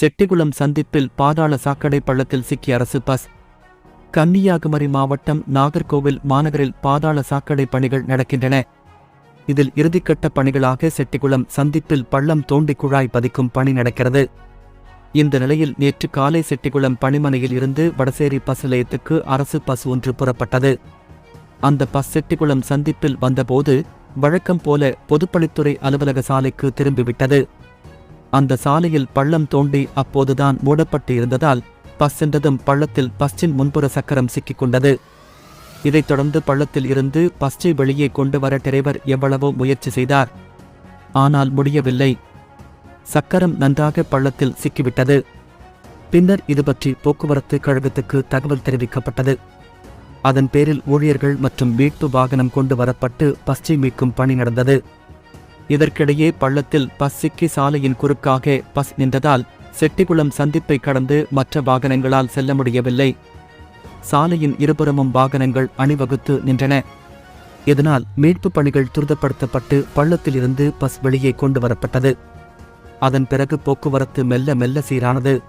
செட்டிகுளம் சந்திப்பில் பாதாள சாக்கடை பள்ளத்தில் சிக்கிய அரசு பஸ். கன்னியாகுமரி மாவட்டம் நாகர்கோவில் மாநகரில் பாதாள சாக்கடை பணிகள் நடக்கின்றன. இதில் இறுதிக்கட்ட பணிகளாக செட்டிகுளம் சந்திப்பில் பள்ளம் தோண்டி குழாய் பதிக்கும் பணி நடக்கிறது. இந்த நிலையில் நேற்று காலை செட்டிகுளம் பணிமனையில் இருந்து வடசேரி பஸ் நிலையத்துக்கு அரசு பஸ் ஒன்று புறப்பட்டது. அந்த பஸ் செட்டிகுளம் சந்திப்பில் வந்தபோது வழக்கம் போல பொதுப்பணித்துறை அலுவலக சாலைக்கு திரும்பிவிட்டது. அந்த சாலையில் பள்ளம் தோண்டி அப்போதுதான் மூடப்பட்டு இருந்ததால் பஸ் சென்றதும் பள்ளத்தில் பஸ்ஸின் முன்புற சக்கரம் சிக்கிக் கொண்டது இதைத் தொடர்ந்து பள்ளத்தில் இருந்து பஸ்ஸை வெளியே கொண்டு வர டிரைவர் எவ்வளவோ முயற்சி செய்தார். ஆனால் முடியவில்லை. சக்கரம் நன்றாக பள்ளத்தில் சிக்கிவிட்டது. பின்னர் இது பற்றி போக்குவரத்து கழகத்துக்கு தகவல் தெரிவிக்கப்பட்டது. அதன் பேரில் ஊழியர்கள் மற்றும் மீட்பு வாகனம் கொண்டு வரப்பட்டு பஸ்ஸை மீட்கும் பணி நடந்தது. இதற்கிடையே பள்ளத்தில் பஸ் சிக்கி சாலையின் குறுக்காக பஸ் நின்றதால் செட்டிகுளம் சந்திப்பை கடந்து மற்ற வாகனங்களால் செல்ல முடியவில்லை. சாலையின் இருபுறமும் வாகனங்கள் அணிவகுத்து நின்றன. இதனால் மீட்புப் பணிகள் துரிதப்படுத்தப்பட்டு பள்ளத்திலிருந்து பஸ் வெளியே கொண்டு வரப்பட்டது. அதன் பிறகு போக்குவரத்து மெல்ல மெல்ல சீரானது.